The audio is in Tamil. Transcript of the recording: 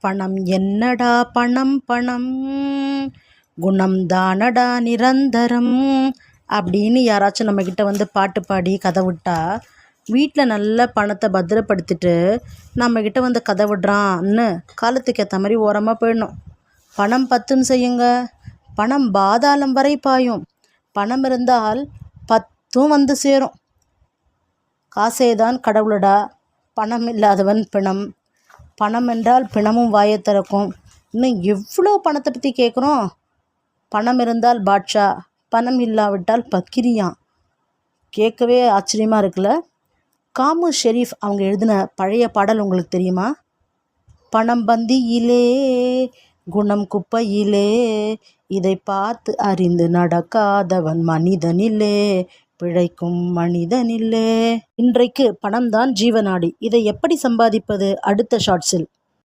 பணம் என்னடா பணம் பணம்? குணம் தானடா நிரந்தரம்? அப்படின்னு யாராச்சும் நம்மக்கிட்ட வந்து பாட்டு பாடி கதை விட்டா வீட்டில் நல்ல பணத்தை பத்திரப்படுத்திட்டு நம்மக்கிட்ட வந்து கதை விடுறான்னு காலத்துக்கு ஏற்ற மாதிரி ஓரமாக போயிடணும். பணம் பத்தும் செய்யுங்க. பணம் பாதாளம் வரை பாயும். பணம் இருந்தால் பத்தும் வந்து சேரும். காசேதான் கடவுளடா. பணம் இல்லாதவன் பிணம். பணம் என்றால் பிணமும் வாயை திறக்கும். இன்னும் எவ்வளோ பணத்தை பற்றி கேட்குறோம் பணம் இருந்தால் பாட்ஷா பணம் இல்லாவிட்டால் பக்கிரியான் கேட்கவே ஆச்சரியமாக இருக்குல்ல? காமு ஷெரீஃப் அவங்க எழுதின பழைய பாடல் உங்களுக்கு தெரியுமா? பணம் பந்தியிலே குணம் குப்பையிலே இதை பார்த்து அறிந்து நடக்காதவன் மனிதனிலே பிழைக்கும் மனிதனில்லே. இன்றைக்கு பணம்தான் ஜீவநாடி. இதை எப்படி சம்பாதிப்பது? அடுத்த ஷார்ட்ஸில்